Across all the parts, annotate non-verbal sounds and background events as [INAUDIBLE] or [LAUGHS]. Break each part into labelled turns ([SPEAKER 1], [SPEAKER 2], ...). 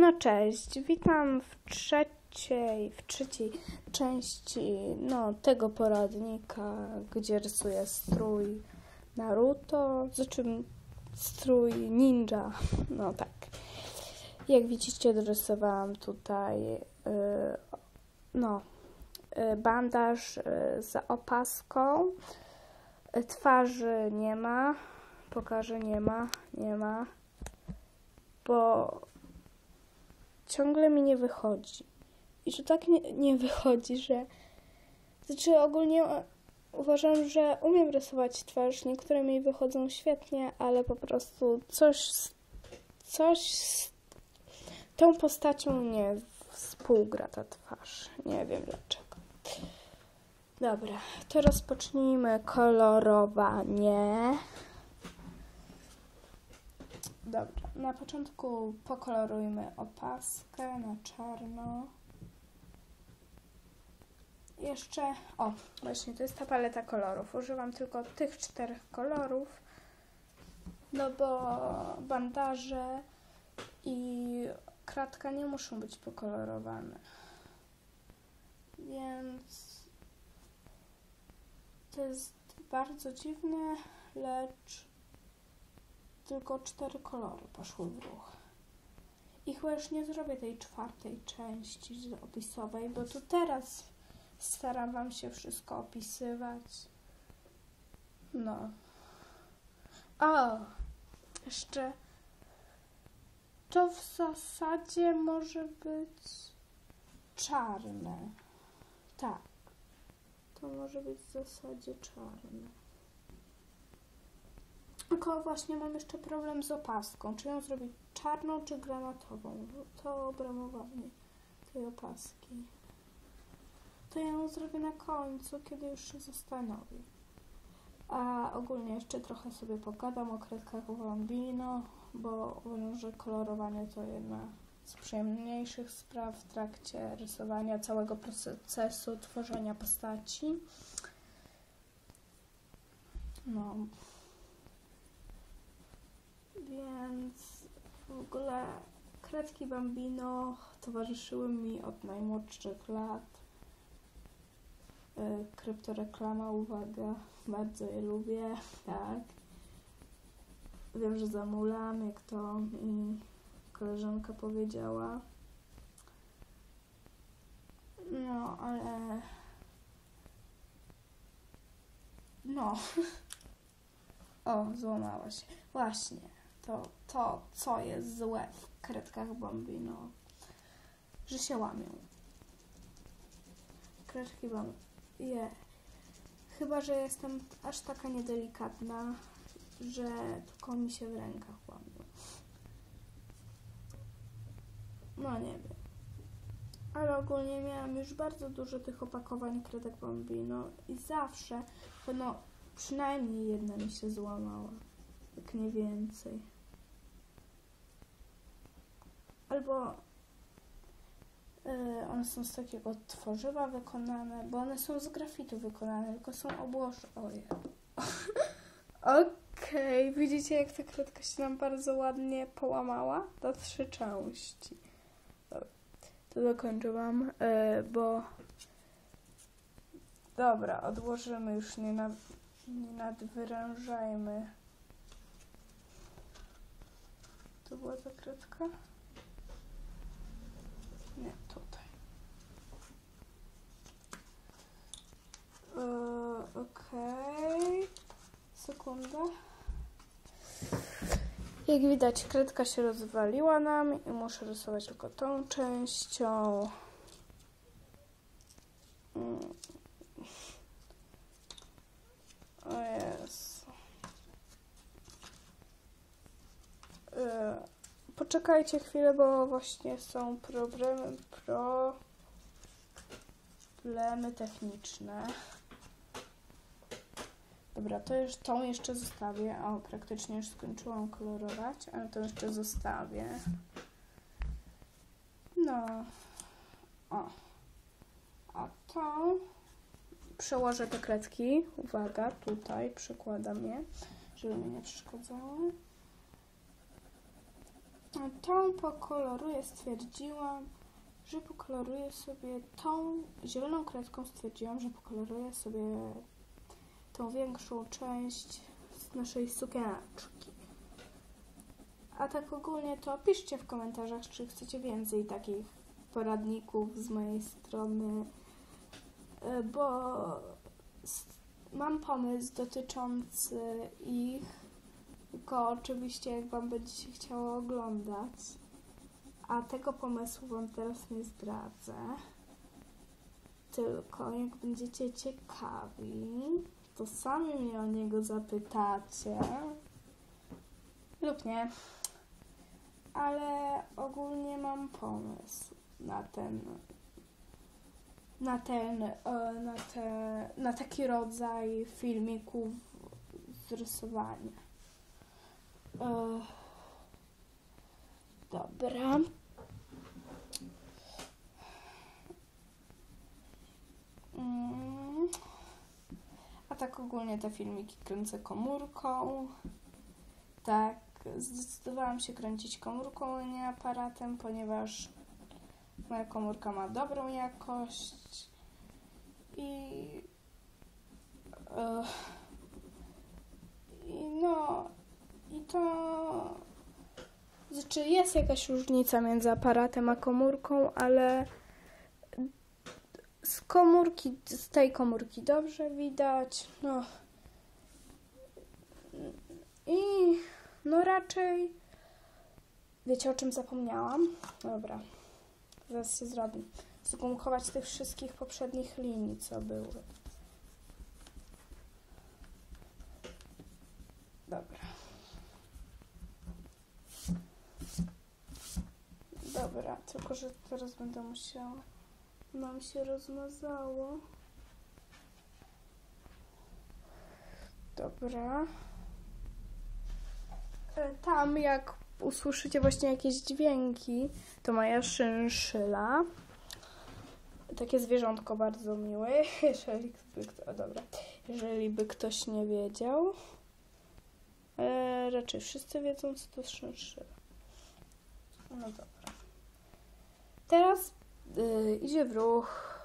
[SPEAKER 1] No cześć, witam w trzeciej, w trzeciej części no, tego poradnika, gdzie rysuję strój Naruto, znaczy strój ninja, no tak. Jak widzicie, dorysowałam tutaj yy, no, yy, bandaż yy, za opaską. Twarzy nie ma, pokażę, nie ma, nie ma, bo ciągle mi nie wychodzi. I że tak nie, nie wychodzi, że. Znaczy, ogólnie uważam, że umiem rysować twarz. Niektóre mi wychodzą świetnie, ale po prostu coś, coś z tą postacią nie współgra ta twarz. Nie wiem dlaczego. Dobra, to rozpocznijmy kolorowanie. Dobra, na początku pokolorujmy opaskę na czarno. Jeszcze, o, właśnie to jest ta paleta kolorów. Używam tylko tych czterech kolorów, no bo bandaże i kratka nie muszą być pokolorowane. Więc to jest bardzo dziwne, lecz tylko cztery kolory poszły w ruch. I chyba już nie zrobię tej czwartej części opisowej, bo tu teraz staram Wam się wszystko opisywać. No. O! Jeszcze to w zasadzie może być czarne. Tak. To może być w zasadzie czarne. Tylko właśnie mam jeszcze problem z opaską. Czy ją zrobić czarną, czy granatową? To obramowanie tej opaski. To ja ją zrobię na końcu, kiedy już się zastanowię. A ogólnie jeszcze trochę sobie pogadam o kredkach Bambino, bo uważam, że kolorowanie to jedna z przyjemniejszych spraw w trakcie rysowania całego procesu tworzenia postaci. No. Więc w ogóle kredki Bambino towarzyszyły mi od najmłodszych lat. Kryptoreklama, uwaga, bardzo je lubię, [LAUGHS] tak. Wiem, że zamulam, jak to mi koleżanka powiedziała. No, ale... No. [LAUGHS] O, złamała się. Właśnie. To, to, co jest złe w kredkach Bambino, że się łamią. Kredki Bambino. Je. Chyba, że jestem aż taka niedelikatna, że tylko mi się w rękach łamią. No nie wiem. Ale ogólnie miałam już bardzo dużo tych opakowań kredek Bambino i zawsze, no przynajmniej jedna mi się złamała, jak nie więcej. Albo yy, one są z takiego tworzywa wykonane, bo one są z grafitu wykonane, tylko są obłożone. Ojej. [LAUGHS] Okej, okay. widzicie jak ta kredka się nam bardzo ładnie połamała? Do trzy części. Dobra, to dokończyłam, yy, bo... Dobra, odłożymy już, nie, nad, nie nadwyrężajmy. To była ta kredka? Nie, tutaj. Yy, Okej. Okay. Jak widać, kredka się rozwaliła nam i muszę rysować tylko tą częścią. O jest. Poczekajcie chwilę, bo właśnie są problemy, problemy techniczne. Dobra, to już tą jeszcze zostawię. O, praktycznie już skończyłam kolorować, ale to jeszcze zostawię. No. O. A to przełożę te kredki. Uwaga, tutaj przykładam je, żeby mi nie przeszkadzały. tą pokoloruję, stwierdziłam, że pokoloruję sobie tą zieloną kredką, stwierdziłam, że pokoloruję sobie tą większą część z naszej sukieneczki. A tak ogólnie to piszcie w komentarzach, czy chcecie więcej takich poradników z mojej strony, e, bo mam pomysł dotyczący ich, tylko oczywiście jak Wam będzie się chciało oglądać, a tego pomysłu Wam teraz nie zdradzę, tylko jak będziecie ciekawi, to sami mnie o niego zapytacie lub nie, ale ogólnie mam pomysł na ten na ten, e, na, te, na taki rodzaj filmików z rysowania. E, Dobra. Tak ogólnie te filmiki kręcę komórką. Tak, zdecydowałam się kręcić komórką, a nie aparatem, ponieważ moja komórka ma dobrą jakość i, e, i no i to znaczy jest jakaś różnica między aparatem a komórką, ale z komórki, z tej komórki dobrze widać, no i no raczej wiecie o czym zapomniałam? Dobra. Zaraz się zrobi. Zgumkować tych wszystkich poprzednich linii, co były. Dobra. Dobra, tylko że teraz będę musiała. Nam się rozmazało. Dobra. E, Tam jak usłyszycie właśnie jakieś dźwięki, to moja szynszyla. Takie zwierzątko bardzo miłe, [LAUGHS] jeżeli by, dobra, jeżeli by ktoś nie wiedział. E, raczej wszyscy wiedzą, co to szynszyla. No dobra. Teraz y, idzie w ruch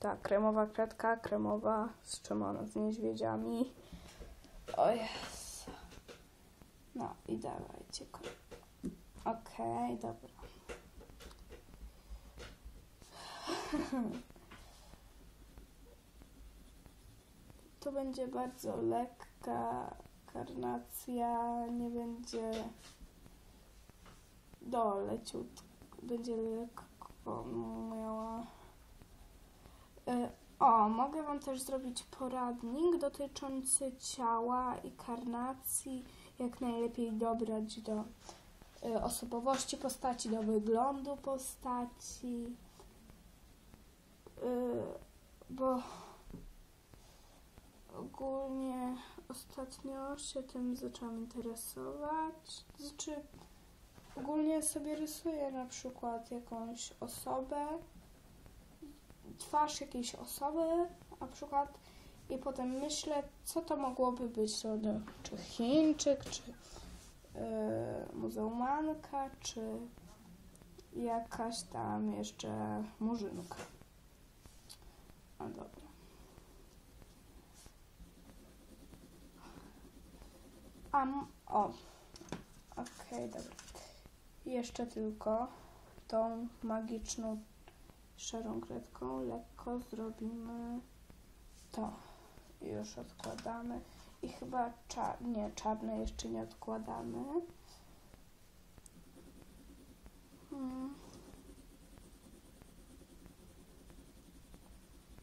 [SPEAKER 1] ta kremowa kredka, kremowa, z czym ona? Z niedźwiedziami. O jest. No i dawajcie. Okej, dobra. [LAUGHS] To będzie bardzo lekka karnacja, nie będzie do leciutko, będzie lekko miała. E, O, mogę Wam też zrobić poradnik dotyczący ciała i karnacji, jak najlepiej dobrać do e, osobowości postaci, do wyglądu postaci. E, Bo ogólnie ostatnio się tym zaczęłam interesować. Znaczy, ogólnie sobie rysuję na przykład jakąś osobę, twarz jakiejś osoby, na przykład, i potem myślę, co to mogłoby być. To, no, czy Chińczyk, czy yy, muzułmanka, czy jakaś tam jeszcze murzynka. A dobra. A, m- o. Okej, dobra. Jeszcze tylko tą magiczną szarą kredką lekko zrobimy to. Już odkładamy. I chyba cza- nie, czarne jeszcze nie odkładamy. Hmm.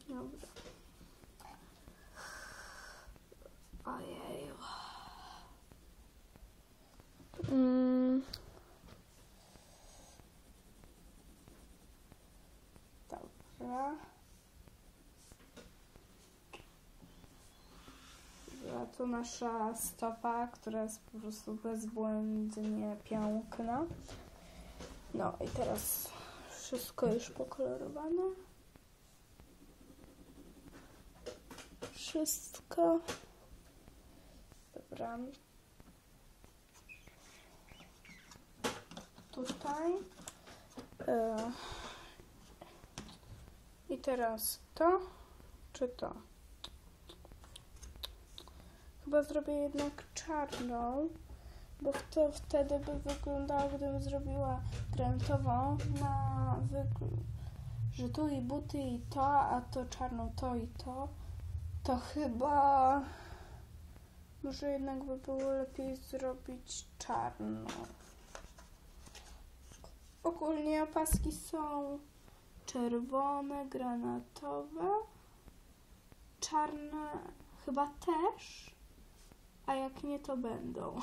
[SPEAKER 1] Dobra. Ojeju. Mm. Dobra. To nasza stopa, która jest po prostu bezbłędnie piękna. No i teraz wszystko już pokolorowane. Wszystko. Dobra. tutaj. E, I teraz to, czy to? Chyba zrobię jednak czarną, bo to wtedy by wyglądało, gdybym zrobiła granatową na że tu i buty i to, a to czarną to i to. To chyba może jednak by było lepiej zrobić czarną. Ogólnie opaski są czerwone, granatowe, czarne chyba też, a jak nie to będą.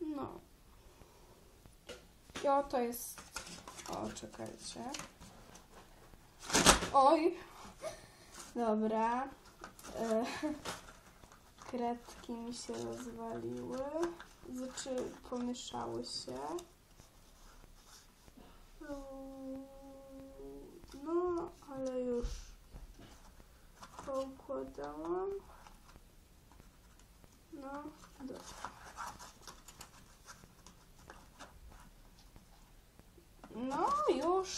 [SPEAKER 1] No. I oto jest. O, czekajcie. Oj. Dobra. E, Kredki mi się rozwaliły. Znaczy, pomieszały się. Mm, No, ale już poukładałam. No, dobra. No, już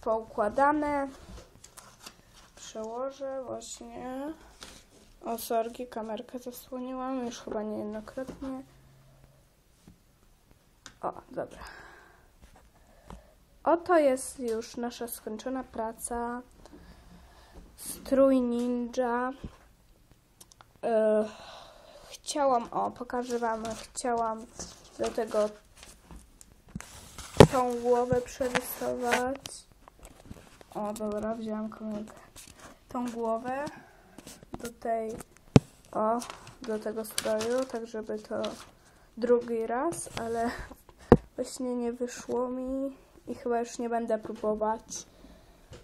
[SPEAKER 1] poukładane. Przełożę właśnie. O, sorgi, kamerkę zasłoniłam już chyba niejednokrotnie. O, dobra. Oto jest już nasza skończona praca. Strój ninja. E, chciałam, o, pokażę Wam, chciałam do tego tą głowę przerysować. O, dobra, wzięłam komórkę. Tą głowę do tej, o, do tego stroju, tak żeby to drugi raz, ale [LAUGHS] właśnie nie wyszło mi i chyba już nie będę próbować.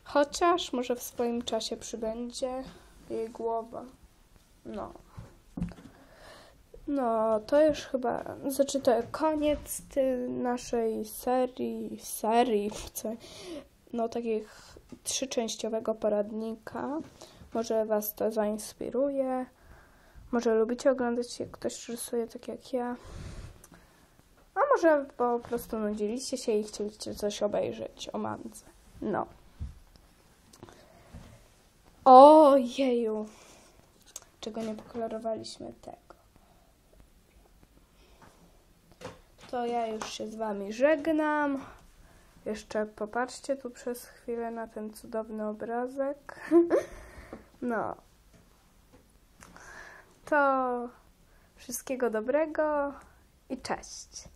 [SPEAKER 1] Chociaż może w swoim czasie przybędzie jej głowa. No. No, to już chyba, znaczy to koniec naszej serii, serii, [LAUGHS] co, no takich trzyczęściowego poradnika. Może Was to zainspiruje. Może lubicie oglądać, jak ktoś rysuje tak jak ja. A może po prostu nudziliście się i chcieliście coś obejrzeć o mance. No. Ojeju. Czego nie pokolorowaliśmy tego. To ja już się z Wami żegnam. Jeszcze popatrzcie tu przez chwilę na ten cudowny obrazek. [LAUGHS] No. To wszystkiego dobrego i cześć.